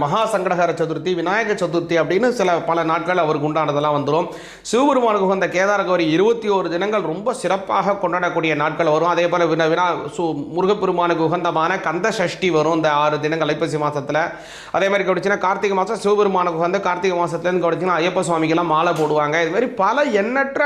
மகா சங்கடகர சதுர்த்தி விநாயக சதுர்த்தி அப்படின்னு சில பல நாட்கள் அவருக்கு உண்டானதெல்லாம் வந்துடும் சிவபெருமானுக்கு உகந்த கேதார கௌரி இருபத்தி ஒரு தினங்கள் ரொம்ப சிறப்பாக கொண்டாடக்கூடிய நாட்கள் வரும். அதே போல் வினா வினா சு முருகப்பெருமானுக்கு உகந்தமான கந்த சஷ்டி வரும் இந்த ஆறு தினங்கள் ஐப்பசி மாதத்தில் அதே மாதிரி கவனிச்சுன்னா கார்த்திகை மாதம் சிவபெருமானுக்கு உகந்த கார்த்திகை மாதத்துலேருந்து கவனிச்சுன்னா ஐயப்ப சுவாமிக்கெல்லாம் மாலை போடுவாங்க. இது மாதிரி பல எண்ணற்ற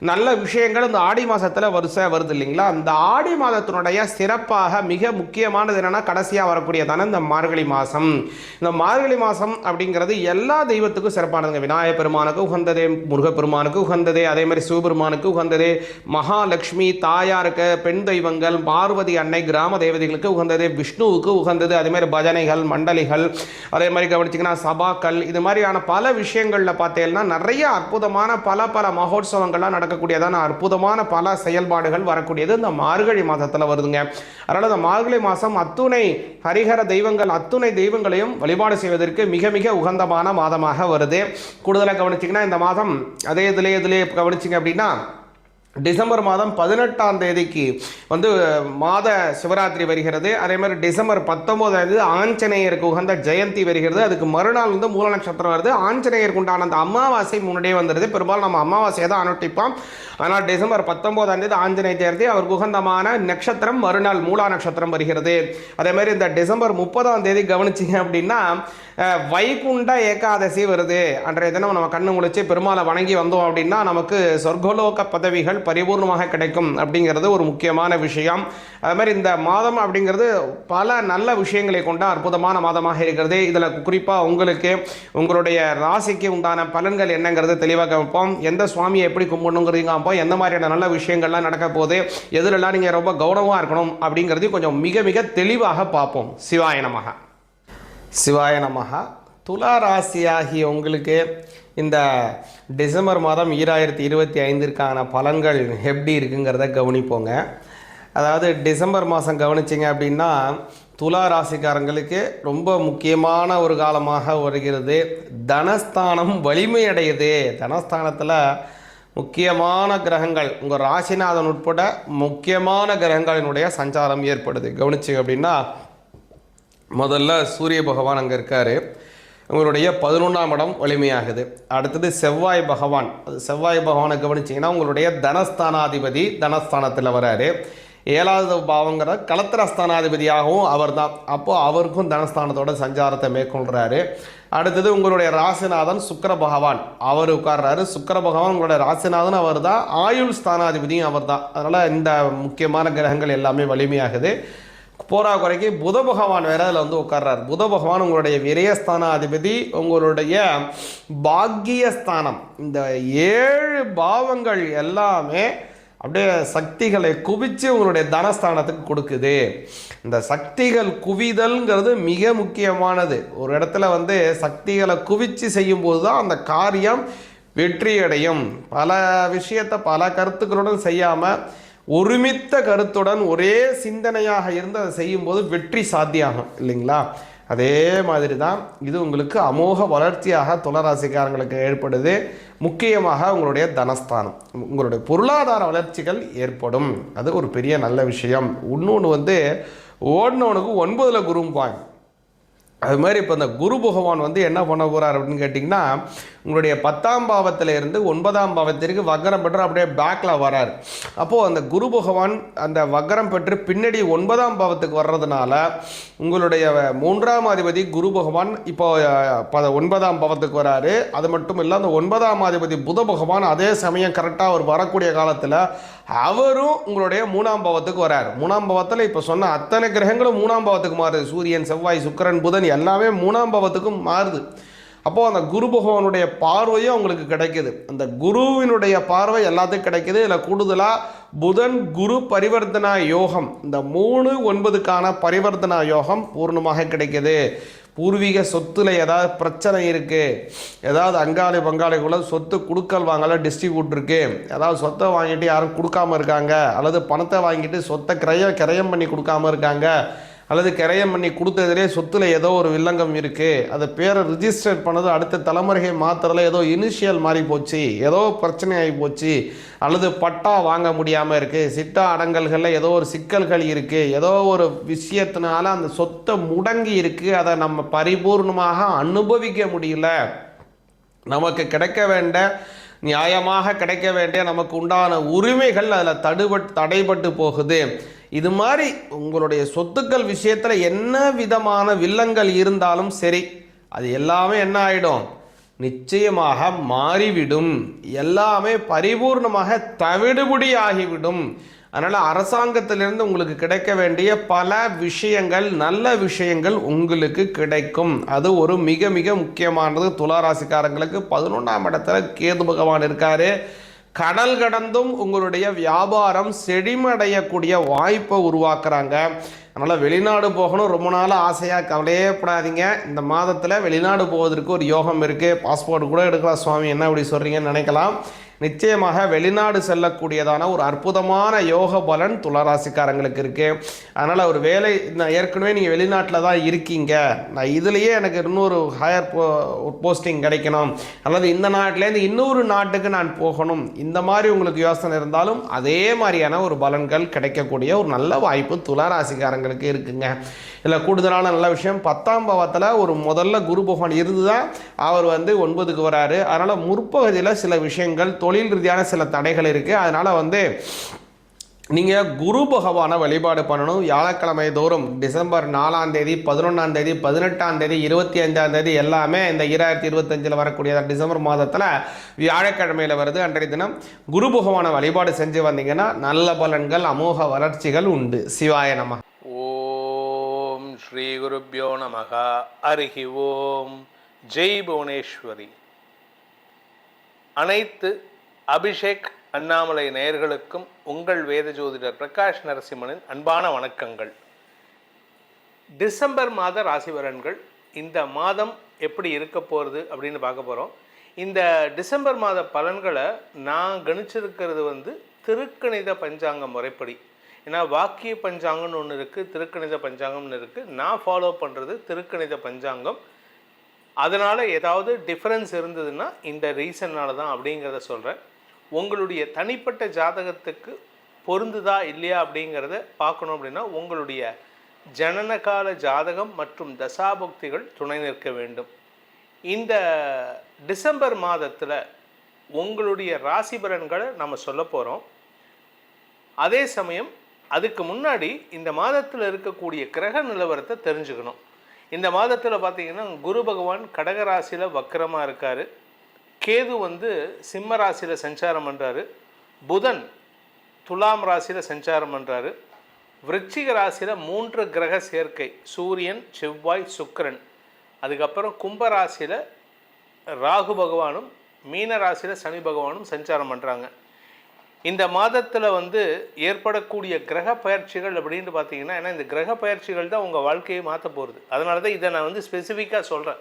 நல்ல விஷயங்கள் இந்த ஆடி மாதத்தில் வருஷம் வருது இல்லைங்களா? அந்த ஆடி மாதத்தினுடைய சிறப்பாக மிக முக்கியமானது என்னென்னா கடைசியாக வரக்கூடியதான இந்த மார்கழி மாதம் இந்த மார்கழி மாதம் அப்படிங்கிறது எல்லா தெய்வத்துக்கும் சிறப்பானதுங்க. விநாயகப் பெருமானுக்கு உகந்ததே முருகப்பெருமானுக்கு உகந்ததே அதே மாதிரி சிவபெருமானுக்கு உகந்ததே மகாலட்சுமி தாயாருக்கு பெண் தெய்வங்கள் பார்வதி அன்னை கிராம தேவதைகளுக்கு உகந்தது விஷ்ணுவுக்கு உகந்தது அதே மாதிரி பஜனைகள் மண்டலிகள் அதே மாதிரி கவனிச்சிங்கன்னா சபாக்கள் இது மாதிரியான பல விஷயங்களில் பார்த்தீங்கன்னா நிறைய அற்புதமான பல பல மகோத்சவங்கள்லாம் நடக்கக்கூடியதான அற்புதமான பல செயல்பாடுகள் வரக்கூடியது இந்த மார்கழி மாதத்தில் வருதுங்க. அதனால் இந்த மார்கழி மாதம் அத்துணை ஹரிஹர தெய்வங்கள் அத்துணை தெய்வங்களையும் வழிபாடு செய்வதற்கு மிக மிக உகந்தமான மாதமாக வருது. கூடுதலாக கவனிச்சிங்கன்னா இந்த மாதம் அதே இதிலே இதிலே கவனிச்சிங்க அப்படின்னா டிசம்பர் மாதம் பதினெட்டாம் தேதிக்கு வந்து மாத சிவராத்திரி வருகிறது. அதே மாதிரி டிசம்பர் பத்தொம்போதாம் தேதி ஆஞ்சநேயருக்கு உகந்த ஜெயந்தி வருகிறது. அதுக்கு மறுநாள் வந்து மூல நட்சத்திரம் வருது. ஆஞ்சநேயருக்கு உண்டான அந்த அமாவாசை முன்னாடியே வந்துடுது பெரும்பாலும் நம்ம அமாவாசையை தான் அனுட்டிப்போம் ஆனால் டிசம்பர் பத்தொம்போதாம் தேதி ஆஞ்சநேய ஜெயந்தி அவருக்கு உகந்தமான நட்சத்திரம் மறுநாள் மூலா நட்சத்திரம் வருகிறது. அதே மாதிரி இந்த டிசம்பர் முப்பதாம் தேதி கவனிச்சிங்க அப்படின்னா வைகுண்ட ஏகாதசி வருது. அன்றைய தினம் நம்ம கண்ணு முழிச்சு பெருமாளை வணங்கி வந்தோம் அப்படின்னா நமக்கு சொர்க்கலோக பதவிகள் பரிபூர்ணமாக கிடைக்கும் அப்படிங்கிறது ஒரு முக்கியமான விஷயம். அது மாதிரி இந்த மாதம் அப்படிங்கிறது பல நல்ல விஷயங்களை கொண்ட அற்புதமான மாதமாக இருக்கிறது. இதில் குறிப்பாக உங்களுக்கு உங்களுடைய ராசிக்கு உண்டான பலன்கள் என்னங்கிறது தெளிவாக வைப்போம். எந்த சுவாமியை எப்படி கும்பிடணுங்கிறீங்க அப்போ எந்த மாதிரியான நல்ல விஷயங்கள்லாம் நடக்க போகுது எதிரெல்லாம் நீங்கள் ரொம்ப கௌரவமாக இருக்கணும் அப்படிங்கிறதையும் கொஞ்சம் மிக மிக தெளிவாக பார்ப்போம். சிவாயனமாக சிவாய நமகா துலா ராசியாகி உங்களுக்கு இந்த டிசம்பர் மாதம் ஈராயிரத்தி இருபத்தி ஐந்திற்கான பலன்கள் எப்படி இருக்குங்கிறத கவனிப்போங்க. அதாவது டிசம்பர் மாதம் கவனிச்சிங்க அப்படின்னா துலா ராசிக்காரங்களுக்கு ரொம்ப முக்கியமான ஒரு காலமாக வருகிறது. தனஸ்தானம் வலிமையடையுது. தனஸ்தானத்தில் முக்கியமான கிரகங்கள் உங்கள் ராசிநாதன் உட்பட முக்கியமான கிரகங்களினுடைய சஞ்சாரம் ஏற்படுது. கவனிச்சிங்க அப்படின்னா முதல்ல சூரிய பகவான் அங்கே இருக்கார். உங்களுடைய பதினொன்றாம் இடம் வலிமையாகுது. அடுத்தது செவ்வாய் பகவான். அது செவ்வாய் பகவானை கவனிச்சிங்கன்னா உங்களுடைய தனஸ்தானாதிபதி தனஸ்தானத்தில் வராரு. ஏழாவது பாவங்கிற கலத்திரஸ்தானாதிபதியாகவும் அவர் தான் அப்போது அவருக்கும் தனஸ்தானத்தோட சஞ்சாரத்தை மேற்கொள்கிறாரு அடுத்தது உங்களுடைய ராசிநாதன் சுக்கிர பகவான். அவர் உட்கார்றாரு. சுக்கர பகவான் உங்களுடைய ராசிநாதன் அவர் தான் ஆயுள் ஸ்தானாதிபதியும் அவர் தான் அதனால் இந்த முக்கியமான கிரகங்கள் எல்லாமே வலிமையாகுது. போரா குறைக்கு புத பகவான் வேற அதில் வந்து உட்கார்றார். புத பகவான் உங்களுடைய விரயஸ்தான அதிபதி உங்களுடைய பாக்கியஸ்தானம். இந்த ஏழு பாவங்கள் எல்லாமே அப்படியே சக்திகளை குவித்து உங்களுடைய தனஸ்தானத்துக்கு கொடுக்குது. இந்த சக்திகள் குவிதல்ங்கிறது மிக முக்கியமானது. ஒரு இடத்துல வந்து சக்திகளை குவிச்சு செய்யும்போது தான் அந்த காரியம் வெற்றி அடையும் பல விஷயத்தை பல கருத்துக்களுடன் செய்யாமல் ஒருமித்த கருத்துடன் ஒரே சிந்தனையாக இருந்து அதை செய்யும்போது வெற்றி சாத்தியாகும் இல்லைங்களா? அதே மாதிரி தான் இது உங்களுக்கு அமோக வளர்ச்சியாக துளராசிக்காரங்களுக்கு ஏற்படுது. முக்கியமாக உங்களுடைய தனஸ்தானம். உங்களுடைய பொருளாதார வளர்ச்சிகள் ஏற்படும். அது ஒரு பெரிய நல்ல விஷயம். இன்னொன்று வந்து ஓடினவனுக்கு ஒன்பதில் குரும்பாங்க அது மாதிரி இப்போ இந்த குரு பகவான் வந்து என்ன பண்ண போகிறார் அப்படின்னு கேட்டிங்கன்னா உங்களுடைய பத்தாம் பாவத்தில் இருந்து ஒன்பதாம் பாவத்திற்கு வக்கரம் பெற்று அப்படியே பேக்கில் வரார். அப்போது அந்த குரு பகவான் அந்த வக்கரம் பெற்று பின்னாடி ஒன்பதாம் பாவத்துக்கு வர்றதுனால உங்களுடைய மூன்றாம் அதிபதி குரு பகவான் இப்போ ப- ஒன்பதாம் பாவத்துக்கு வராரு. அது மட்டும் இல்லை அந்த ஒன்பதாம் அதிபதி புத பகவான் அதே சமயம் கரெக்டாக அவர் வரக்கூடிய காலத்தில் அவரும் உங்களுடைய மூணாம் பாவத்துக்கு வராரு. மூணாம் பாவத்தில் இப்போ சொன்ன அத்தனை கிரகங்களும் மூணாம் பாவத்துக்கு மாறுது. சூரியன் செவ்வாய் சுக்கிரன் புதன் எல்லாமே மூணாம் பாவத்துக்கும் மாறுது. அப்போது அந்த குரு பகவானுடைய பார்வையும் அவங்களுக்கு கிடைக்குது. அந்த குருவினுடைய பார்வை எல்லாத்துக்கும் கிடைக்குது. இதில் கூடுதலாக புதன் குரு பரிவர்த்தனா யோகம். இந்த மூணு ஒன்பதுக்கான பரிவர்த்தனா யோகம் பூர்ணமாக கிடைக்குது. பூர்வீக சொத்துல ஏதாவது பிரச்சனை இருக்குது ஏதாவது அங்காளி பங்காளிக்குள்ள சொத்து கொடுக்கல் வாங்கல டிஸ்ட்ரிபியூட் இருக்குது ஏதாவது சொத்தை வாங்கிட்டு யாரும் கொடுக்காம இருக்காங்க. அல்லது பணத்தை வாங்கிட்டு சொத்தை கிரய கிரயம் பண்ணி கொடுக்காம இருக்காங்க. அல்லது கிரயம் பண்ணி கொடுத்ததிலே சொத்துல ஏதோ ஒரு வில்லங்கம் இருக்குது அது பேரை ரிஜிஸ்டர் பண்ணது அடுத்த தலைமுறையை மாத்துறதுல ஏதோ இனிஷியல் மாறி போச்சு. ஏதோ பிரச்சனை ஆகி போச்சு. அல்லது பட்டா வாங்க முடியாமல் இருக்குது சிட்டா அடங்கல்களில் ஏதோ ஒரு சிக்கல்கள் இருக்குது ஏதோ ஒரு விஷயத்தினால அந்த சொத்தை முடங்கி இருக்குது அதை நம்ம பரிபூர்ணமாக அனுபவிக்க முடியல. நமக்கு கிடைக்க வேண்ட நியாயமாக கிடைக்க வேண்டிய நமக்கு உண்டான உரிமைகள் அதில் தடுபட் தடைபட்டு போகுது. இது மாதிரி உங்களுடைய சொத்துக்கள் விஷயத்தில் என்ன விதமான வில்லங்கள் இருந்தாலும் சரி அது எல்லாமே என்ன ஆகிடும் நிச்சயமாக மாறிவிடும். எல்லாமே பரிபூர்ணமாக தவிடுபடி ஆகிவிடும் அதனால் அரசாங்கத்திலிருந்து உங்களுக்கு கிடைக்க வேண்டிய பல விஷயங்கள் நல்ல விஷயங்கள் உங்களுக்கு கிடைக்கும். அது ஒரு மிக மிக முக்கியமானது. துளாராசிக்காரங்களுக்கு பதினொன்றாம் இடத்துல கேது பகவான் இருக்கார். கடல் கடந்தும் உங்களுடைய வியாபாரம் செழிமடையக்கூடிய வாய்ப்பை உருவாக்குறாங்க. அதனால் வெளிநாடு போகணும். ரொம்ப நாள் ஆசையாக கவலையே படாதீங்க. இந்த மாதத்தில் வெளிநாடு போவதற்கு ஒரு யோகம் இருக்குது பாஸ்போர்ட் கூட எடுக்கலாம் சுவாமி. என்ன இப்படி சொல்கிறீங்கன்னு நினைக்கலாம். நிச்சயமாக வெளிநாடு செல்லக்கூடியதான ஒரு அற்புதமான யோக பலன் துளராசிக்காரங்களுக்கு இருக்குது அதனால் ஒரு வேலை நான் ஏற்கனவே நீங்கள் வெளிநாட்டில் தான் இருக்கீங்க. நான் இதுலேயே எனக்கு இன்னொரு ஹையர் போ போஸ்டிங் கிடைக்கணும். அல்லது இந்த நாட்டிலேருந்து இன்னொரு நாட்டுக்கு நான் போகணும். இந்த மாதிரி உங்களுக்கு யோசனை இருந்தாலும் அதே மாதிரியான ஒரு பலன்கள் கிடைக்கக்கூடிய ஒரு நல்ல வாய்ப்பு துளாராசிக்காரங்களுக்கு இருக்குங்க. இதில் கூடுதலான நல்ல விஷயம் பத்தாம் பாவத்தில் ஒரு முதல்ல குரு பகவான் இருந்து தான் அவர் வந்து ஒன்பதுக்கு வராரு. அதனால் முற்பகுதியில் சில விஷயங்கள் தொழில் ரீதியான சில தடைகள் இருக்குது அதனால் வந்து நீங்கள் குரு பகவானை வழிபாடு பண்ணணும். வியாழக்கிழமை தோறும் டிசம்பர் நாலாம் தேதி பதினொன்றாம் தேதி பதினெட்டாம் தேதி இருபத்தி அஞ்சாம் தேதி எல்லாமே இந்த ஈராயிரத்தி இருபத்தஞ்சில் வரக்கூடிய டிசம்பர் மாதத்தில் வியாழக்கிழமையில் வருது. அன்றைய தினம் குரு பகவானை வழிபாடு செஞ்சு வந்தீங்கன்னா நல்ல பலன்கள் அமோக வளர்ச்சிகள் உண்டு. சிவாய நம. ஓம் ஸ்ரீ குருப்யோ நமகா. அருகி ஓம். ஜெய் புவனேஸ்வரி. அனைத்து அபிஷேக் அண்ணாமலை நேயர்களுக்கும் உங்கள் வேத ஜோதிடர் பிரகாஷ் நரசிம்மனின் அன்பான வணக்கங்கள். டிசம்பர் மாத ராசிவரன்கள் இந்த மாதம் எப்படி இருக்க போகிறது அப்படின்னு பார்க்க போகிறோம் இந்த டிசம்பர் மாத பலன்களை நான் கணிச்சிருக்கிறது வந்து திருக்கணித பஞ்சாங்க முறைப்படி. ஏன்னா வாக்கிய பஞ்சாங்கம்னு ஒன்று இருக்குது திருக்கணித பஞ்சாங்கம்னு இருக்குது நான் ஃபாலோ பண்ணுறது திருக்கணித பஞ்சாங்கம். அதனால் ஏதாவது டிஃப்ரென்ஸ் இருந்ததுன்னா இந்த ரீசன்னால தான் அப்படிங்கிறத சொல்கிறேன் உங்களுடைய தனிப்பட்ட ஜாதகத்துக்கு பொருந்துதா இல்லையா அப்படிங்கிறத பார்க்கணும் அப்படின்னா உங்களுடைய ஜனனகால ஜாதகம் மற்றும் தசாபக்திகள் துணை நிற்க வேண்டும். இந்த டிசம்பர் மாதத்தில் உங்களுடைய ராசி பலன்களை நம்ம சொல்ல போகிறோம் அதே சமயம் அதுக்கு முன்னாடி இந்த மாதத்தில் இருக்கக்கூடிய கிரக நிலவரத்தை தெரிஞ்சுக்கணும். இந்த மாதத்தில் பார்த்தீங்கன்னா குரு பகவான் கடக ராசியில் வக்கரமாக இருக்கார். கேது வந்து சிம்ம ராசியில் சஞ்சாரம் பண்ணுறாரு புதன் துலாம் ராசியில் சஞ்சாரம் பண்ணுறாரு விருச்சிக ராசியில் மூன்று கிரக சேர்க்கை சூரியன் செவ்வாய் சுக்கிரன். அதுக்கப்புறம் கும்ப ராசியில் ராகு பகவானும் மீன ராசியில் சனி பகவானும் சஞ்சாரம் பண்ணுறாங்க இந்த மாதத்தில் வந்து ஏற்படக்கூடிய கிரக பயிற்சிகள் அப்படின்னு பார்த்தீங்கன்னா ஏன்னா இந்த கிரக பயிற்சிகள் தான் உங்கள் வாழ்க்கையை மாற்ற போகிறது அதனால தான் இதை நான் வந்து ஸ்பெசிஃபிக்காக சொல்கிறேன்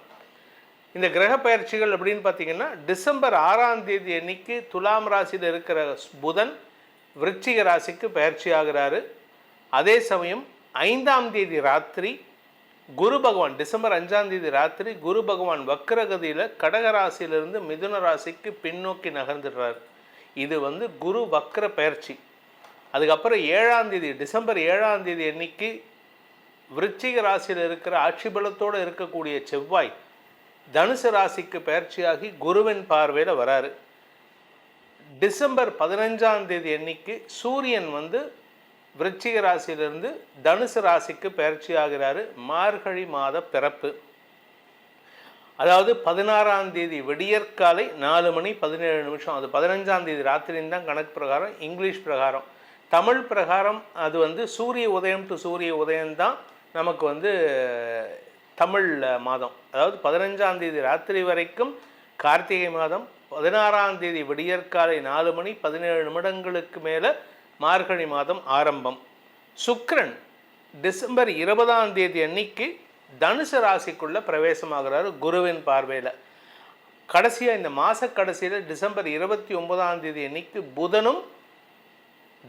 இந்த கிரக பயிற்சிகள் அப்படின்னு பார்த்தீங்கன்னா டிசம்பர் ஆறாம் தேதி அன்னைக்கு துலாம் ராசியில் இருக்கிற புதன் விருச்சிக ராசிக்கு பயிற்சி ஆகிறாரு. அதே சமயம் ஐந்தாம் தேதி ராத்திரி குரு பகவான் டிசம்பர் அஞ்சாம் தேதி ராத்திரி குரு பகவான் வக்கரகதியில் கடக ராசியிலிருந்து மிதுன ராசிக்கு பின்னோக்கி நகர்ந்துடுறாரு. இது வந்து குரு வக்ர பயிற்சி. அதுக்கப்புறம் ஏழாம் தேதி டிசம்பர் ஏழாம் தேதி அன்னைக்கு விருச்சிக ராசியில் இருக்கிற ஆட்சி பலத்தோடு இருக்கக்கூடிய செவ்வாய் தனுசு ராசிக்கு பயிற்சியாகி குருவின் பார்வையில் வராரு. டிசம்பர் பதினஞ்சாம் தேதி அன்னைக்கு சூரியன் வந்து விருச்சிக ராசியிலிருந்து தனுசு ராசிக்கு பயிற்சி ஆகிறாரு மார்கழி மாத பிறப்பு. அதாவது பதினாறாம் தேதி விடியற்காலை நாலு மணி பதினேழு நிமிஷம். அது பதினஞ்சாம் தேதி ராத்திரின்னு தான் கணக்கு பிரகாரம் இங்கிலீஷ் பிரகாரம். தமிழ் பிரகாரம் அது வந்து சூரிய உதயம் டு சூரிய உதயம் தான் நமக்கு வந்து தமிழ் மாதம். அதாவது பதினஞ்சாம் தேதி ராத்திரி வரைக்கும் கார்த்திகை மாதம் பதினாறாம் தேதி விடியற்காலை நாலு மணி பதினேழு நிமிடங்களுக்கு மேலே மார்கழி மாதம் ஆரம்பம். சுக்ரன் டிசம்பர் இருபதாம் தேதி அன்னைக்கு தனுசு ராசிக்குள்ளே பிரவேசமாகிறாரு குருவின் பார்வையில். கடைசியாக இந்த மாத கடைசியில் டிசம்பர் இருபத்தி ஒன்பதாம் தேதி அன்னைக்கு புதனும்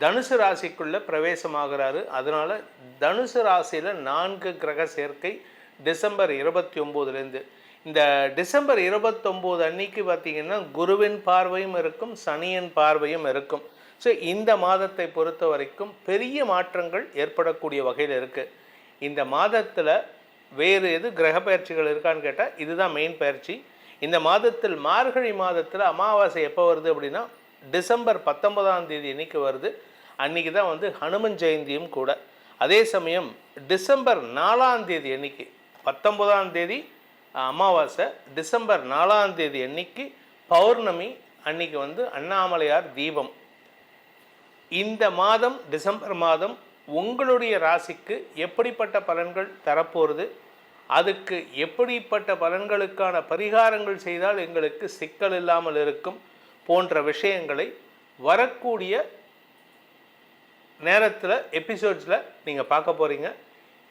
தனுசு ராசிக்குள்ளே பிரவேசமாகிறாரு. அதனால் தனுசு ராசியில் நான்கு கிரக சேர்க்கை டிசம்பர் இருபத்தி ஒம்போதுலேருந்து இந்த டிசம்பர் இருபத்தொம்போது அன்னைக்கு பார்த்தீங்கன்னா குருவின் பார்வையும் இருக்கும் சனியின் பார்வையும் இருக்கும். ஸோ இந்த மாதத்தை பொறுத்த வரைக்கும் பெரிய மாற்றங்கள் ஏற்படக்கூடிய வகையில் இருக்குது இந்த மாதத்தில் வேறு எது கிரக பயிற்சிகள் இருக்கான்னு கேட்டால் இதுதான் மெயின் பயிற்சி. இந்த மாதத்தில் மார்கழி மாதத்தில் அமாவாசை எப்போ வருது அப்படின்னா டிசம்பர் பத்தொன்பதாம் தேதி இன்னைக்கு வருது. அன்றைக்கி தான் வந்து ஹனுமன் ஜெயந்தியும் கூட. அதே சமயம் டிசம்பர் நாலாம் தேதி அன்னைக்கு பத்தொன்பதாம் தேதி அமாவாசை டிசம்பர் நாலாம் தேதி அன்னைக்கு பௌர்ணமி அன்னைக்கு வந்து அண்ணாமலையார் தீபம். இந்த மாதம் டிசம்பர் மாதம் உங்களுடைய ராசிக்கு எப்படிப்பட்ட பலன்கள் தரப்போகிறது அதுக்கு எப்படிப்பட்ட பலன்களுக்கான பரிகாரங்கள் செய்தால் எங்களுக்கு சிக்கல் இல்லாமல் இருக்கும் போன்ற விஷயங்களை வரக்கூடிய நேரத்தில் எபிசோட்ஸில் நீங்கள் பார்க்க போகிறீங்க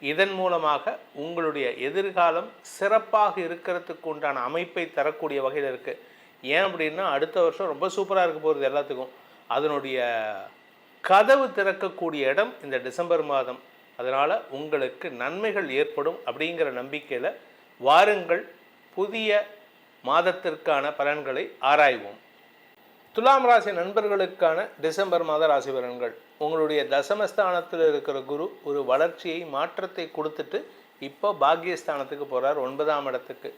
இதன் மூலமாக உங்களுடைய எதிர்காலம் சிறப்பாக இருக்கிறதுக்கு உண்டான அமைப்பை தரக்கூடிய வகையில் இருக்குது ஏன் அப்படின்னா அடுத்த வருஷம் ரொம்ப சூப்பராக இருக்க போகிறது எல்லாத்துக்கும். அதனுடைய கதவு திறக்கக்கூடிய இடம் இந்த டிசம்பர் மாதம். அதனால் உங்களுக்கு நன்மைகள் ஏற்படும் அப்படிங்கிற நம்பிக்கையில் வாருங்கள். புதிய மாதத்திற்கான பலன்களை ஆராய்வோம். துலாம் ராசி நண்பர்களுக்கான டிசம்பர் மாத ராசி பலன்கள். உங்களுடைய தசமஸ்தானத்தில் இருக்கிற குரு ஒரு வளர்ச்சியை மாற்றத்தை கொடுத்துட்டு இப்போ பாக்கியஸ்தானத்துக்கு போகிறார் ஒன்பதாம் இடத்துக்கு.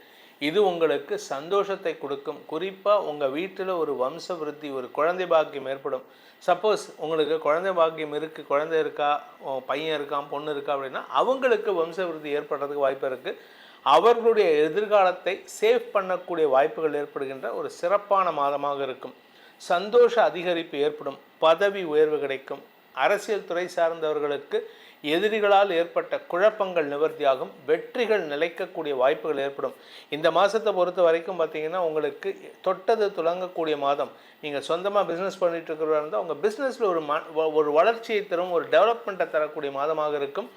இது உங்களுக்கு சந்தோஷத்தை கொடுக்கும். குறிப்பாக உங்கள் வீட்டில் ஒரு வம்ச விருத்தி ஒரு குழந்தை பாக்கியம் ஏற்படும். சப்போஸ் உங்களுக்கு குழந்தை பாக்கியம் இருக்குது குழந்தை இருக்கா உன் பையன் இருக்கான் பொண்ணு இருக்கா அப்படின்னா அவங்களுக்கு வம்ச விருத்தி ஏற்படுறதுக்கு வாய்ப்பு இருக்குது அவர்களுடைய எதிர்காலத்தை சேவ் பண்ணக்கூடிய வாய்ப்புகள் ஏற்படுகின்ற ஒரு சிறப்பான மாதமாக இருக்கும். சந்தோஷ அதிகரிப்பு ஏற்படும் பதவி உயர்வு கிடைக்கும். அரசியல் துறை சார்ந்தவர்களுக்கு எதிரிகளால் ஏற்பட்ட குழப்பங்கள் நிவர்த்தியாகும் வெற்றிகள் நிலைக்கக்கூடிய வாய்ப்புகள் ஏற்படும். இந்த மாதத்தை பொறுத்த வரைக்கும் பார்த்தீங்கன்னா உங்களுக்கு தொட்டது துலங்கக்கூடிய மாதம். நீங்கள் சொந்தமாக பிஸ்னஸ் பண்ணிட்டு இருக்கிறதா இருந்தால் உங்கள் பிஸ்னஸில் ஒரு ம ஒரு வளர்ச்சியை தரும் ஒரு டெவலப்மெண்ட்டை தரக்கூடிய மாதமாக இருக்கும்.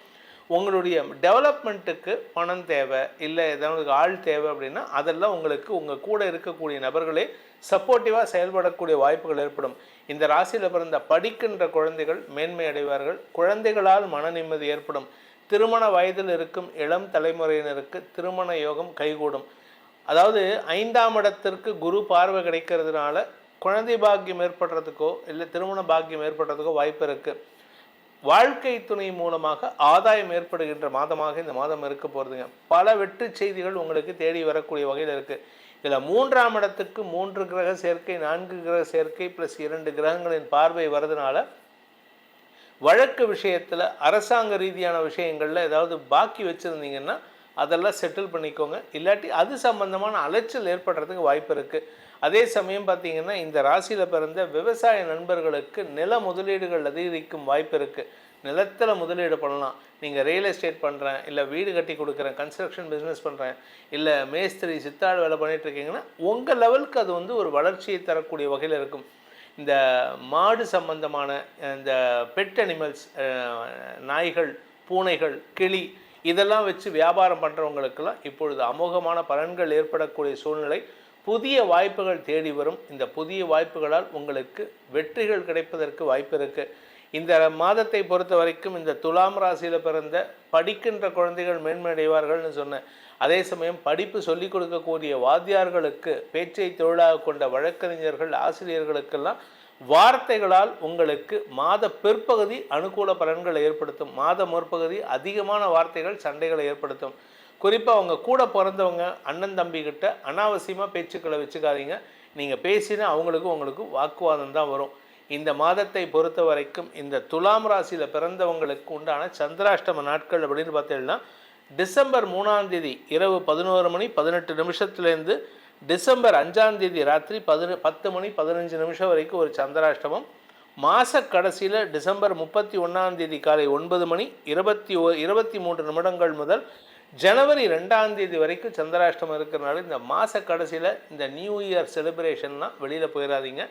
உங்களுடைய டெவலப்மெண்ட்டுக்கு பணம் தேவை இல்லை ஏதாவது ஆள் தேவை அப்படின்னா அதெல்லாம் உங்களுக்கு உங்கள் கூட இருக்கக்கூடிய நபர்களே சப்போர்ட்டிவாக செயல்படக்கூடிய வாய்ப்புகள் ஏற்படும். இந்த ராசியில் பிறந்த படிக்கின்ற குழந்தைகள் மேன்மை அடைவார்கள் குழந்தைகளால் மன நிம்மதி ஏற்படும். திருமண வயதில் இருக்கும் இளம் தலைமுறையினருக்கு திருமண யோகம் கைகூடும். அதாவது ஐந்தாம் இடத்திற்கு குரு பார்வை கிடைக்கிறதுனால குழந்தை பாக்கியம் ஏற்படுறதுக்கோ இல்லை திருமண பாக்கியம் ஏற்படுறதுக்கோ வாய்ப்பு இருக்குது வாழ்க்கை துணை மூலமாக ஆதாயம் ஏற்படுகின்ற மாதமாக இந்த மாதம் இருக்க போகிறதுங்க பல வெற்றி செய்திகள் உங்களுக்கு தேடி வரக்கூடிய வகையில் இருக்குது இதில் மூன்றாம் இடத்துக்கு மூன்று கிரக சேர்க்கை நான்கு கிரக சேர்க்கை ப்ளஸ் இரண்டு கிரகங்களின் பார்வை வரதுனால வழக்கு விஷயத்தில் அரசாங்க ரீதியான விஷயங்களில் ஏதாவது பாக்கி வச்சுருந்தீங்கன்னா அதெல்லாம் செட்டில் பண்ணிக்கோங்க. இல்லாட்டி அது சம்பந்தமான அலைச்சல் ஏற்படுறதுக்கு வாய்ப்பு இருக்குது அதே சமயம் பார்த்தீங்கன்னா இந்த ராசியில் பிறந்த விவசாய நண்பர்களுக்கு நில முதலீடுகள் அதிகரிக்கும் வாய்ப்பு இருக்குது நிலத்தில் முதலீடு பண்ணலாம். நீங்கள் ரியல் எஸ்டேட் பண்ணுறேன் இல்லை வீடு கட்டி கொடுக்குறேன் கன்ஸ்ட்ரக்ஷன் பிஸ்னஸ் பண்ணுறேன் இல்லை மேஸ்திரி சித்தாள் வேலை பண்ணிகிட்ருக்கீங்கன்னா உங்கள் லெவலுக்கு அது வந்து ஒரு வளர்ச்சியை தரக்கூடிய வகையில் இருக்கும். இந்த மாடு சம்பந்தமான இந்த பெட் அனிமல்ஸ் நாய்கள் பூனைகள் கிளி இதெல்லாம் வச்சு வியாபாரம் பண்ணுறவங்களுக்கெல்லாம் இப்பொழுது அமோகமான பலன்கள் ஏற்படக்கூடிய சூழ்நிலை. புதிய வாய்ப்புகள் தேடி வரும். இந்த புதிய வாய்ப்புகளால் உங்களுக்கு வெற்றிகள் கிடைப்பதற்கு வாய்ப்பு இருக்குது இந்த மாதத்தை பொறுத்த வரைக்கும் இந்த துலாம் ராசியில் பிறந்த படிக்கின்ற குழந்தைகள் மேன்மையடைவார்கள்னு சொன்னேன். அதே சமயம் படிப்பு சொல்லிக் கொடுக்கக்கூடிய வாத்தியார்களுக்கு பேச்சை தொழிலாக கொண்ட வழக்கறிஞர்கள் ஆசிரியர்களுக்கெல்லாம் வார்த்தைகளால் உங்களுக்கு மாத பிற்பகுதி அனுகூல பலன்களை ஏற்படுத்தும். மாத முற்பகுதி அதிகமான வார்த்தைகள் சண்டைகளை ஏற்படுத்தும். குறிப்பாக அவங்க கூட பிறந்தவங்க அண்ணன் தம்பிக்கிட்ட அனாவசியமாக பேச்சுக்களை வச்சுக்காதீங்க. நீங்கள் பேசினா அவங்களுக்கும் உங்களுக்கும் வாக்குவாதம் தான் வரும். இந்த மாதத்தை பொறுத்த வரைக்கும் இந்த துலாம் ராசியில் பிறந்தவங்களுக்கு உண்டான சந்திராஷ்டம நாட்கள் அப்படின்னு பார்த்தீங்கன்னா டிசம்பர் மூணாம் தேதி இரவு பதினோரு மணி பதினெட்டு நிமிஷத்துலேருந்து டிசம்பர் அஞ்சாம் தேதி ராத்திரி பதின பத்து மணி பதினஞ்சு நிமிஷம் வரைக்கும் ஒரு சந்திராஷ்டமம். மாத கடைசியில் டிசம்பர் முப்பத்தி ஒன்றாம் தேதி காலை ஒன்பது மணி இருபத்தி ஓ இருபத்தி மூன்று நிமிடங்கள் முதல் ஜனவரி ரெண்டாம் தேதி வரைக்கும் சந்திராஷ்டமம் இருக்கிறனால இந்த மாத கடைசியில் இந்த நியூ இயர் செலிப்ரேஷன்லாம் வெளியில் போயிடாதீங்க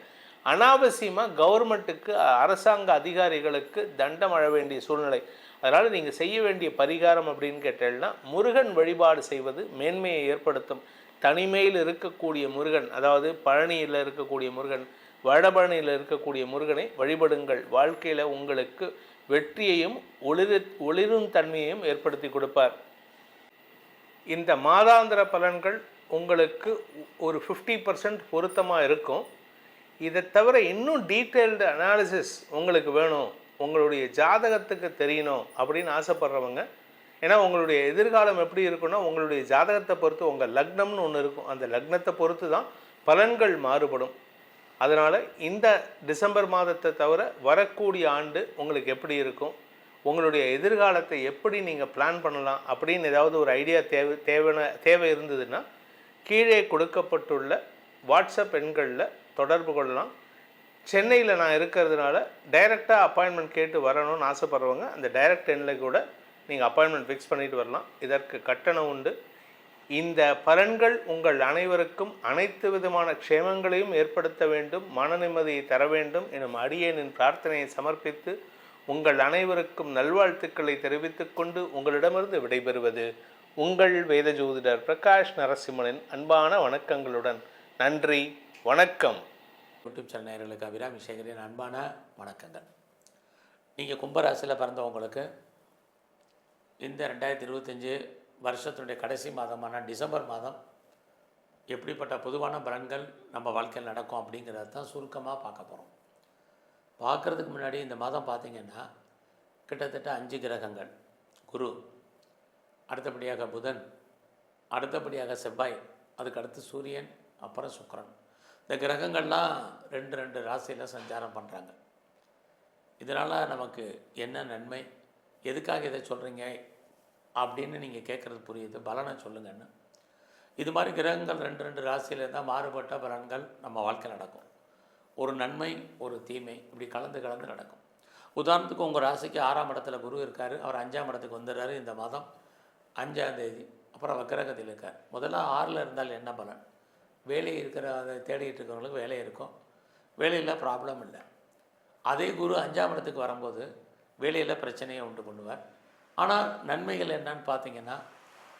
அனாவசியமாக கவர்மெண்ட்டுக்கு அரசாங்க அதிகாரிகளுக்கு தண்டம் அழ வேண்டிய சூழ்நிலை. அதனால் நீங்கள் செய்ய வேண்டிய பரிகாரம் அப்படின்னு கேட்டீங்கன்னா முருகன் வழிபாடு செய்வது மேன்மையை ஏற்படுத்தும். தனிமையில் இருக்கக்கூடிய முருகன் அதாவது பழனியில் இருக்கக்கூடிய முருகன் வடபழனியில் இருக்கக்கூடிய முருகனை வழிபடுங்கள். வாழ்க்கையில் உங்களுக்கு வெற்றியையும் ஒளிரு ஒளிரும் தன்மையையும் ஏற்படுத்தி கொடுப்பார். இந்த மாதாந்திர பலன்கள் உங்களுக்கு ஒரு ஃபிஃப்டி பர்சன்ட் பொருத்தமாக இருக்கும். இதை தவிர இன்னும் டீட்டெயில்டு அனாலிசிஸ் உங்களுக்கு வேணும். உங்களுடைய ஜாதகத்துக்கு தெரியணும் அப்படின்னு ஆசைப்படுறவங்க. ஏன்னா உங்களுடைய எதிர்காலம் எப்படி இருக்குன்னா உங்களுடைய ஜாதகத்தை பொறுத்து உங்கள் லக்னம்னு ஒன்று இருக்கும். அந்த லக்னத்தை பொறுத்து தான் பலன்கள் மாறுபடும். அதனால் இந்த டிசம்பர் மாதத்தை தவிர வரக்கூடிய ஆண்டு உங்களுக்கு எப்படி இருக்கும்? உங்களுடைய எதிர்காலத்தை எப்படி நீங்கள் பிளான் பண்ணலாம் அப்படின்னு ஏதாவது ஒரு ஐடியா தேவை தேவையான தேவை இருந்ததுன்னா கீழே கொடுக்கப்பட்டுள்ள வாட்ஸ்அப் எண்களில் தொடர்பு கொள்ளலாம். சென்னையில் நான் இருக்கிறதுனால டைரெக்டாக அப்பாயின்மெண்ட் கேட்டு வரணும்னு ஆசைப்படுறவங்க அந்த டைரக்ட் எண்ணில் கூட நீங்கள் அப்பாயின்மெண்ட் ஃபிக்ஸ் பண்ணிட்டு வரலாம். இதற்கு கட்டணம் உண்டு. இந்த பலன்கள் உங்கள் அனைவருக்கும் அனைத்து விதமான க்ஷேமங்களையும் ஏற்படுத்த வேண்டும் மன நிம்மதியை தர வேண்டும் எனும் அடியேனின் பிரார்த்தனையை சமர்ப்பித்து உங்கள் அனைவருக்கும் நல்வாழ்த்துக்களை தெரிவித்துக் கொண்டு உங்களிடமிருந்து விடைபெறுவது உங்கள் வேத ஜோதிடர் பிரகாஷ் நரசிம்மனின் அன்பான வணக்கங்களுடன். நன்றி வணக்கம். யூடியூப் சேனல் நேயர்களுக்கு அபிராமி சேகரின் அன்பான வணக்கங்கள். நீங்கள் கும்பராசியில் பிறந்தவங்களுக்கு இந்த ரெண்டாயிரத்தி இருபத்தஞ்சி வருஷத்தினுடைய கடைசி மாதமான டிசம்பர் மாதம் எப்படிப்பட்ட பொதுவான பலன்கள் நம்ம வாழ்க்கையில் நடக்கும் அப்படிங்கிறத தான் சுருக்கமாக பார்க்க போகிறோம் பார்க்குறதுக்கு முன்னாடி இந்த மாதம் பார்த்திங்கன்னா கிட்டத்தட்ட அஞ்சு கிரகங்கள். குரு அடுத்தபடியாக புதன் அடுத்தபடியாக செவ்வாய் அதுக்கு அடுத்து சூரியன் அப்புறம் சுக்கிரன். இந்த கிரகங்கள்லாம் ரெண்டு ரெண்டு ராசியில் சஞ்சாரம் பண்ணுறாங்க இதனால் நமக்கு என்ன நன்மை? எதுக்காக இதை சொல்கிறீங்க அப்படின்னு நீங்கள் கேட்குறது புரியுது. பலனை சொல்லுங்கன்னு. இது மாதிரி கிரகங்கள் ரெண்டு ரெண்டு ராசியில் இருந்தால் மாறுபட்ட பலன்கள் நம்ம வாழ்க்கை நடக்கும். ஒரு நன்மை ஒரு தீமை இப்படி கலந்து கலந்து நடக்கும். உதாரணத்துக்கு உங்கள் ராசிக்கு ஆறாம் இடத்துல குரு இருக்கார் அவர் அஞ்சாம் இடத்துக்கு வந்துடுறாரு இந்த மாதம் அஞ்சாம் தேதி. அப்புறம் வக்கரகத்தில் இருக்கார். முதல்ல ஆறில் இருந்தால் என்ன பலன்? வேலை இருக்கிற அதை தேடிட்டு இருக்கிறவங்களுக்கு வேலை இருக்கும். வேலையில் ப்ராப்ளம் இல்லை. அதே குரு அஞ்சாம் இடத்துக்கு வரும்போது வேலையில் பிரச்சனையை உண்டு பண்ணுவார். ஆனால் நன்மைகள் என்னன்னு பார்த்தீங்கன்னா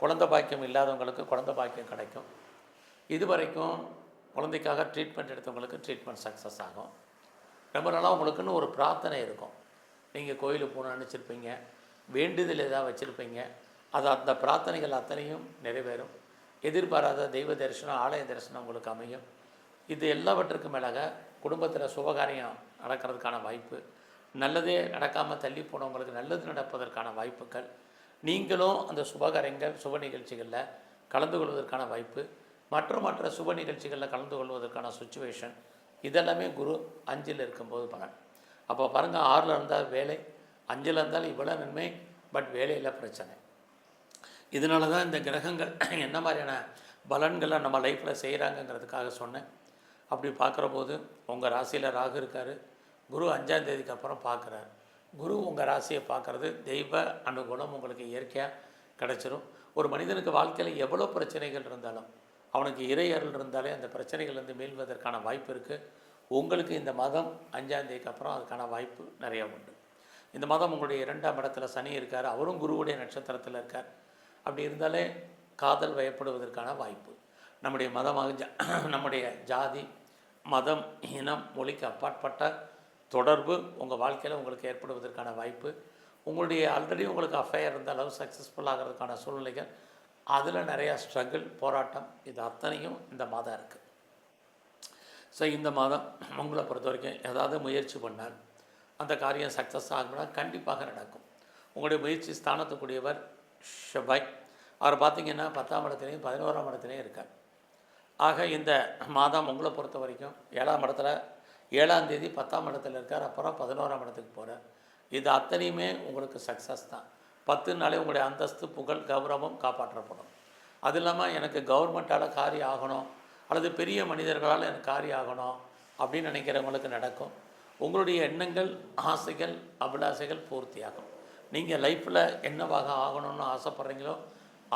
குழந்த பாக்கியம் இல்லாதவங்களுக்கு குழந்த பாக்கியம் கிடைக்கும். இது வரைக்கும் குழந்தைக்காக ட்ரீட்மெண்ட் எடுத்தவங்களுக்கு ட்ரீட்மெண்ட் சக்ஸஸ் ஆகும். ரொம்ப நாளாக உங்களுக்குன்னு ஒரு பிரார்த்தனை இருக்கும். நீங்கள் கோயிலுக்கு போகணும்னு நினச்சிருப்பீங்க. வேண்டுதல் ஏதாவது வச்சுருப்பீங்க. அது அந்த பிரார்த்தனைகள் அத்தனையும் நிறைவேறும். எதிர்பாராத தெய்வ தரிசனம் ஆலய தரிசனம் உங்களுக்கு அமையும். இது எல்லாவற்றுக்கும் மேலாக குடும்பத்தில் சுபகாரியம் நடக்கிறதுக்கான வாய்ப்பு. நல்லதே நடக்காமல் தள்ளி போனவங்களுக்கு நல்லது நடப்பதற்கான வாய்ப்புகள். நீங்களும் அந்த சுபகாரியங்கள் சுப நிகழ்ச்சிகளில் கலந்து கொள்வதற்கான வாய்ப்பு. மற்ற மற்ற சுப நிகழ்ச்சிகளில் கலந்து கொள்வதற்கான சுச்சுவேஷன் இதெல்லாமே குரு அஞ்சில் இருக்கும்போது பலன். அப்போ பாருங்கள் ஆறில் இருந்தால் வேலை அஞ்சில் இருந்தால் இவ்வளோ நன்மை பட் வேலையில் பிரச்சனை. இதனால தான் இந்த கிரகங்கள் என்ன மாதிரியான பலன்களை நம்ம லைஃப்பில் செய்கிறாங்கங்கிறதுக்காக சொன்னேன். அப்படி பார்க்குற போது உங்கள் ராசியில் ராகு இருக்கார் குரு அஞ்சாம் தேதிக்கு அப்புறம் பார்க்குறாரு. குரு உங்கள் ராசியை பார்க்குறது தெய்வ அனுகூலம் உங்களுக்கு இயற்கையாக கிடச்சிரும். ஒரு மனிதனுக்கு வாழ்க்கையில் எவ்வளோ பிரச்சனைகள் இருந்தாலும் அவனுக்கு இறையருள் இருந்தாலே அந்த பிரச்சனைகள்லேருந்து மீள்வதற்கான வாய்ப்பு இருக்குது உங்களுக்கு இந்த மாதம் அஞ்சாந்தேதிக்கு அப்புறம் அதுக்கான வாய்ப்பு நிறையா உண்டு. இந்த மாதம் உங்களுடைய இரண்டாம் இடத்துல சனி இருக்கார் அவரும் குருவுடைய நட்சத்திரத்தில் இருக்கார். அப்படி இருந்தாலே காதல் வயப்படுவதற்கான வாய்ப்பு. நம்முடைய மதமாக ஜா நம்முடைய ஜாதி மதம் இனம் மொழிக்கு அப்பாற்பட்ட தொடர்பு உங்கள் வாழ்க்கையில் உங்களுக்கு ஏற்படுவதற்கான வாய்ப்பு. உங்களுடைய ஆல்ரெடி உங்களுக்கு அஃபையர் இருந்தால் அளவு சக்ஸஸ்ஃபுல் ஆகிறதுக்கான சூழ்நிலைகள் அதில் நிறையா ஸ்ட்ரகிள் போராட்டம் இது அத்தனையும் இந்த மாதம் இருக்குது ஸோ இந்த மாதம் உங்களை பொறுத்த வரைக்கும் ஏதாவது முயற்சி பண்ணால் அந்த காரியம் சக்ஸஸ் ஆகும்னா கண்டிப்பாக நடக்கும். உங்களுடைய முயற்சி ஸ்தானத்துக்குரியவர் ஷபாய் அவர் பார்த்திங்கன்னா பத்தாம் இடத்துலையும் பதினோராம் இடத்துலையும் இருக்கார். ஆக இந்த மாதம் உங்களை பொறுத்த வரைக்கும் ஏழாம் இடத்துல ஏழாம் தேதி பத்தாம் இடத்துல இருக்கார் அப்புறம் பதினோராம் இடத்துக்கு போகிறார் இது அத்தனையுமே உங்களுக்கு சக்ஸஸ் தான். பத்து நாளே உங்களுடைய அந்தஸ்து புகழ் கௌரவம் காப்பாற்றப்படும். அது இல்லாமல் எனக்கு கவர்மெண்ட்டால் காரியம் ஆகணும் அல்லது பெரிய மனிதர்களால் எனக்கு காரியம் ஆகணும் அப்படின்னு நினைக்கிறவங்களுக்கு நடக்கும். உங்களுடைய எண்ணங்கள் ஆசைகள் அபிலாசைகள் பூர்த்தியாகும். நீங்கள் லைஃப்பில் என்னவாக ஆகணும்னு ஆசைப்பட்றீங்களோ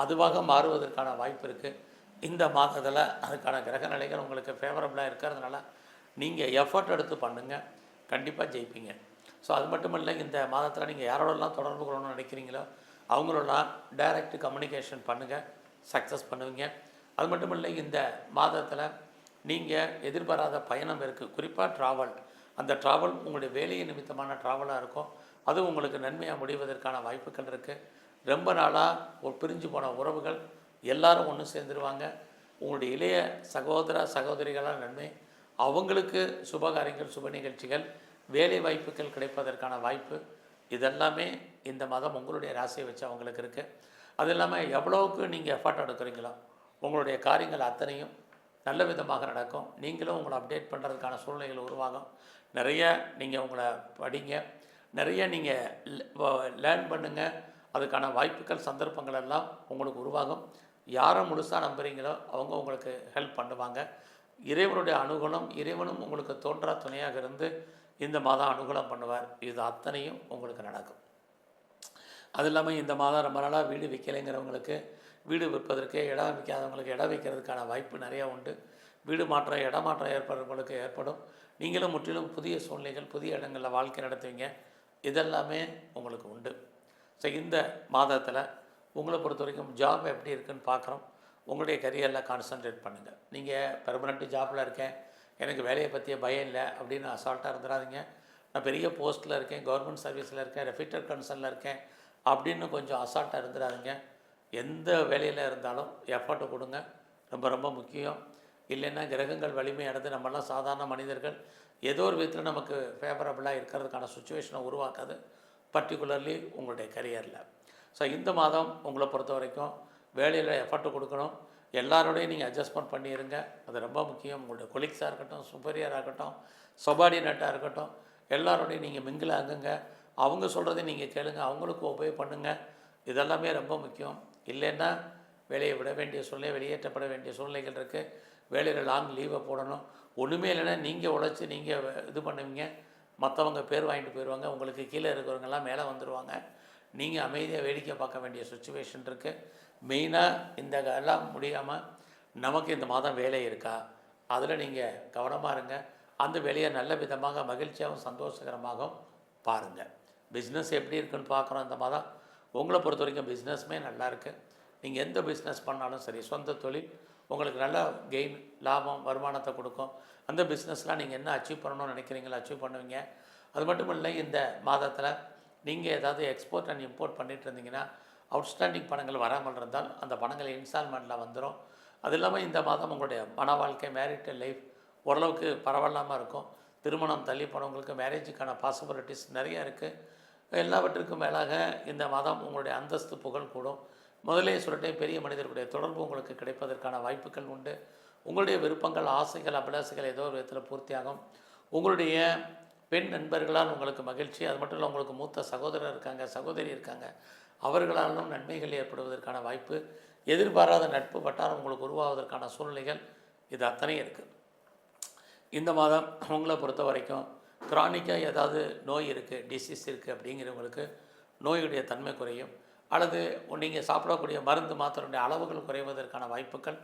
அதுவாக மாறுவதற்கான வாய்ப்பு இருக்குது இந்த மாதத்தில் அதுக்கான கிரக நிலைகள் உங்களுக்கு ஃபேவரபுளாக இருக்கிறதுனால நீங்கள் எஃபர்ட் எடுத்து பண்ணுங்கள் கண்டிப்பாக ஜெயிப்பீங்க. ஸோ அது மட்டும் இல்லை இந்த மாதத்தில் நீங்கள் யாரோடலாம் தொடர்பு கொள்ளணும்னு நினைக்கிறீங்களோ அவங்களோடலாம் டைரக்ட் கம்யூனிகேஷன் பண்ணுங்கள் சக்ஸஸ் பண்ணுவீங்க. அது மட்டும் இல்லை இந்த மாதத்தில் நீங்கள் எதிர்பாராத பயணம் இருக்குது குறிப்பாக ட்ராவல் அந்த ட்ராவல் உங்களுடைய வேலையை நிமித்தமான ட்ராவலாக இருக்கும். அது உங்களுக்கு நன்மையாக முடிவதற்கான வாய்ப்புகள் இருக்குது ரொம்ப நாளாக ஒரு பிரிஞ்சு போன உறவுகள் எல்லாரும் ஒன்று சேர்ந்துருவாங்க. உங்களுடைய இளைய சகோதர சகோதரிகளால் நன்மை. அவங்களுக்கு சுபகாரியங்கள் சுப நிகழ்ச்சிகள். வேலை வாய்ப்புகள் கிடைப்பதற்கான வாய்ப்பு இதெல்லாமே இந்த மாதம் உங்களுடைய ராசியை வச்சு அவங்களுக்கு இருக்குது அது இல்லாமல் எவ்வளோவுக்கு நீங்கள் எஃபர்ட் எடுக்கிறீங்களோ உங்களுடைய காரியங்கள் அத்தனையும் நல்ல விதமாக நடக்கும். நீங்களும் உங்களை அப்டேட் பண்ணுறதுக்கான சூழ்நிலைகள் உருவாகும். நிறைய நீங்கள் உங்களை படிங்க. நிறைய நீங்கள் லேர்ன் பண்ணுங்கள் அதுக்கான வாய்ப்புகள் சந்தர்ப்பங்கள் எல்லாம் உங்களுக்கு உருவாகும். யாரை முழுசாக நம்புகிறீங்களோ அவங்க உங்களுக்கு ஹெல்ப் பண்ணுவாங்க. இறைவனுடைய அனுகூலம் இறைவனும் உங்களுக்கு தோன்றா துணையாக இருந்து இந்த மாதம் அனுகூலம் பண்ணுவார். இது அத்தனையும் உங்களுக்கு நடக்கும். அது இல்லாமல் இந்த மாதம் ரொம்ப நாளாக வீடு விற்கலைங்கிறவங்களுக்கு வீடு விற்பதற்கு இடம் விற்காதவங்களுக்கு இடம் வைக்கிறதுக்கான வாய்ப்பு நிறையா உண்டு. வீடு மாற்றம் இடமாற்றம் ஏற்படுறவங்களுக்கு ஏற்படும். நீங்களும் முற்றிலும் புதிய சூழ்நிலைகள் புதிய இடங்களில் வாழ்க்கை நடத்துவீங்க. இதெல்லாமே உங்களுக்கு உண்டு. ஸோ இந்த மாதத்தில் உங்களை பொறுத்த வரைக்கும் ஜாப் எப்படி இருக்குன்னு பார்க்குறோம். உங்களுடைய கரியரில் கான்சன்ட்ரேட் பண்ணுங்கள் நீங்கள் பெர்மனெண்ட் ஜாப்பில் இருக்கேன். எனக்கு வேலையை பற்றிய பயம் இல்லை அப்படின்னு அசால்ட்டாக இருந்துடாதீங்க நான் பெரிய போஸ்ட்டில் இருக்கேன் கவர்மெண்ட் சர்வீஸில் இருக்கேன் ரெஃபிட்டர் கன்சர்னில் இருக்கேன் அப்படின்னு கொஞ்சம் அசால்ட்டாக இருந்துடாதீங்க எந்த வேலையில் இருந்தாலும் எஃபர்ட்டு கொடுங்க. ரொம்ப ரொம்ப முக்கியம். இல்லைன்னா கிரகங்கள் வலிமை அடைந்து சாதாரண மனிதர்கள். ஏதோ ஒரு விதத்தில் நமக்கு ஃபேவரபுளாக இருக்கிறதுக்கான சுச்சுவேஷனை உருவாக்காது. பர்டிகுலர்லி உங்களுடைய கரியரில் ஸோ இந்த மாதம் உங்களை பொறுத்த வரைக்கும் வேலையில் எஃபர்ட் கொடுக்கணும். எல்லாரோடையும் நீங்கள் அட்ஜஸ்ட்மெண்ட் பண்ணிடுங்க அது ரொம்ப முக்கியம். உங்களோட கொலிக்ஸாக இருக்கட்டும் சுப்பீரியராக இருக்கட்டும் சொபார்டினேட்டாக இருக்கட்டும் எல்லாரோடையும் நீங்கள் மிங்கிள் ஆகுங்க. அவங்க சொல்கிறதையும் நீங்கள் கேளுங்க. அவங்களுக்கு ஒபே பண்ணுங்கள் இதெல்லாமே ரொம்ப முக்கியம். இல்லைன்னா வேலையை விட வேண்டிய சூழ்நிலை வெளியேற்றப்பட வேண்டிய சூழ்நிலைகள் இருக்குது வேலையில் லாங் லீவை போடணும். ஒன்றுமே இல்லைன்னா நீங்கள் உழைச்சி நீங்கள் இது பண்ணுவீங்க. மற்றவங்க பேர் வாங்கிட்டு போயிடுவாங்க உங்களுக்கு கீழே இருக்கிறவங்கெல்லாம் மேலே வந்துடுவாங்க நீங்கள் அமைதியாக வேடிக்கை பார்க்க வேண்டிய சுச்சுவேஷன் இருக்குது மெயினாக இந்த எல்லாம் முடியாமல் நமக்கு இந்த மாதம் வேலை இருக்கா? அதில் நீங்கள் கவனமாக இருங்க. அந்த வேலையை நல்ல விதமாக மகிழ்ச்சியாகவும் சந்தோஷகரமாகவும் பாருங்கள் பிஸ்னஸ் எப்படி இருக்குன்னு பார்க்குறோம் இந்த மாதம். உங்களை பொறுத்த வரைக்கும் பிஸ்னஸுமே நல்லா இருக்குது நீங்கள் எந்த பிஸ்னஸ் பண்ணாலும் சரி சொந்த தொழில் உங்களுக்கு நல்ல கெயின் லாபம் வருமானத்தை கொடுக்கும். அந்த பிஸ்னஸ்லாம் நீங்கள் என்ன அச்சீவ் பண்ணணும்னு நினைக்கிறீங்களோ அச்சீவ் பண்ணுவீங்க. அது மட்டும் இல்லை இந்த மாதத்தில் நீங்கள் ஏதாவது எக்ஸ்போர்ட் அண்ட் இம்போர்ட் பண்ணிட்டு இருந்தீங்கன்னா அவுட்ஸ்டாண்டிங் பணங்கள் வராமல் இருந்தால் அந்த பணங்கள் இன்ஸ்டால்மெண்ட்டில் வந்துடும் அது இல்லாமல் இந்த மாதம் உங்களுடைய மன வாழ்க்கை மேரிட்டல் லைஃப் ஓரளவுக்கு பரவாயில்லாமல் இருக்கும். திருமணம் தள்ளி போனவங்களுக்கு மேரேஜுக்கான பாசிபிலிட்டிஸ் நிறைய இருக்குது எல்லாவற்றுக்கும் மேலாக இந்த மாதம் உங்களுடைய அந்தஸ்து புகழ் கூடும். முதலே சொல்லிட்டேன் பெரிய மனிதர்களுடைய தொடர்பு உங்களுக்கு கிடைப்பதற்கான வாய்ப்புகள் உண்டு. உங்களுடைய விருப்பங்கள் ஆசைகள் அபிலாசைகள் ஏதோ ஒரு விதத்தில் பூர்த்தியாகும். உங்களுடைய பெண் நண்பர்களால் உங்களுக்கு மகிழ்ச்சி. அது மட்டும் இல்லை உங்களுக்கு மூத்த சகோதரர் இருக்காங்க சகோதரி இருக்காங்க. அவர்களாலும் நன்மைகள் ஏற்படுவதற்கான வாய்ப்பு எதிர்பாராத நட்பு வட்டாரம் உங்களுக்கு உருவாவதற்கான சூழ்நிலைகள் இது அத்தனையும் இருக்குது இந்த மாதம் உங்களை பொறுத்த வரைக்கும் கிரானிக்காக ஏதாவது நோய் இருக்குது டிசீஸ் இருக்குது அப்படிங்கிறவங்களுக்கு நோயுடைய தன்மை குறையும். அல்லது நீங்கள் சாப்பிடக்கூடிய மருந்து மாத்திரையுடைய அளவுகள் குறைவதற்கான வாய்ப்புகள்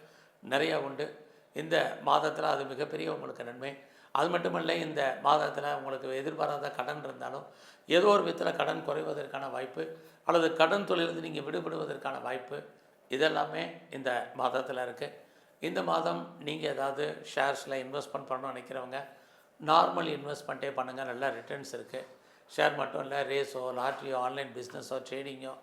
நிறையா உண்டு. இந்த மாதத்தில் அது மிகப்பெரிய உங்களுக்கு நன்மை. அது மட்டுமல்ல இந்த மாதத்தில் உங்களுக்கு எதிர்பாராத கடன் இருந்தாலும் ஏதோ ஒரு விதத்தில் கடன் குறைவதற்கான வாய்ப்பு அல்லது கடன் தொழிலிருந்து நீங்கள் விடுபடுவதற்கான வாய்ப்பு இதெல்லாமே இந்த மாதத்தில் இருக்குது இந்த மாதம் நீங்கள் ஏதாவது ஷேர்ஸில் இன்வெஸ்ட்மெண்ட் பண்ணணும்னு நினைக்கிறவங்க நார்மல் இன்வெஸ்ட்மெண்ட்டே பண்ணுங்கள் நல்லா ரிட்டர்ன்ஸ் இருக்குது ஷேர் மட்டும் இல்லை ரேஸோ லாட்ரியோ ஆன்லைன் பிஸ்னஸோ ட்ரேடிங்கோ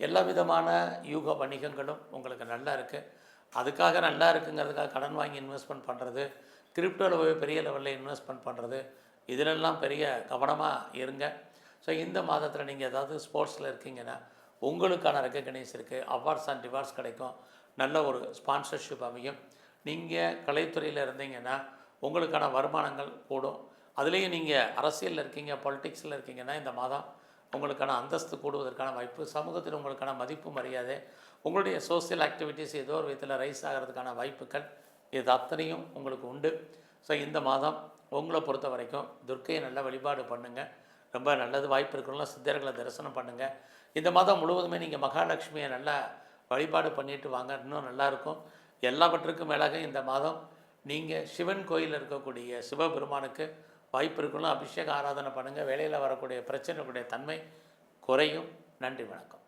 எல்லா விதமான யூக வணிகங்களும் உங்களுக்கு நல்லா இருக்குது அதுக்காக நல்லா இருக்குங்கிறதுக்காக கடன் வாங்கி இன்வெஸ்ட்மெண்ட் பண்ணுறது கிரிப்டோவில் போய் பெரிய லெவலில் இன்வெஸ்ட்மெண்ட் பண்ணுறது இதிலெல்லாம் பெரிய கவனமாக இருங்க. ஸோ இந்த மாதத்தில் நீங்கள் ஏதாவது ஸ்போர்ட்ஸில் இருக்கீங்கன்னா உங்களுக்கான ரெக்கக்னைஸ் இருக்குது அவார்ட்ஸ் அண்ட் ரிவார்ட்ஸ் கிடைக்கும். நல்ல ஒரு ஸ்பான்சர்ஷிப் அமையும். நீங்கள் கலைத்துறையில் இருந்தீங்கன்னா உங்களுக்கான வருமானங்கள் கூடும். அதுலேயும் நீங்கள் அரசியலில் இருக்கீங்க பொலிட்டிக்ஸில் இருக்கீங்கன்னா இந்த மாதம் உங்களுக்கான அந்தஸ்து கூடுவதற்கான வாய்ப்பு சமூகத்தில் உங்களுக்கான மதிப்பு மரியாதை உங்களுடைய சோசியல் ஆக்டிவிட்டீஸ் ஏதோ ஒரு விதத்தில் ரைஸ் ஆகிறதுக்கான வாய்ப்புகள் இது அத்தனையும் உங்களுக்கு உண்டு. ஸோ இந்த மாதம் உங்களை பொறுத்த வரைக்கும் துர்க்கையை நல்லா வழிபாடு பண்ணுங்கள் ரொம்ப நல்லது வாய்ப்பு இருக்கிறவங்களாம் சித்தர்களை தரிசனம் பண்ணுங்கள் இந்த மாதம் முழுவதுமே நீங்கள் மகாலட்சுமியை நல்லா வழிபாடு பண்ணிட்டு வாங்க இன்னும் நல்லாயிருக்கும். எல்லாவற்றுக்கும் மேலாக இந்த மாதம் நீங்கள் சிவன் கோயிலில் இருக்கக்கூடிய சிவபெருமானுக்கு வாய்ப்பு இருக்கணும் அபிஷேக ஆராதனை பண்ணுங்கள் வேலையில் வரக்கூடிய பிரச்சனைகளுடைய தன்மை குறையும். நன்றி வணக்கம்.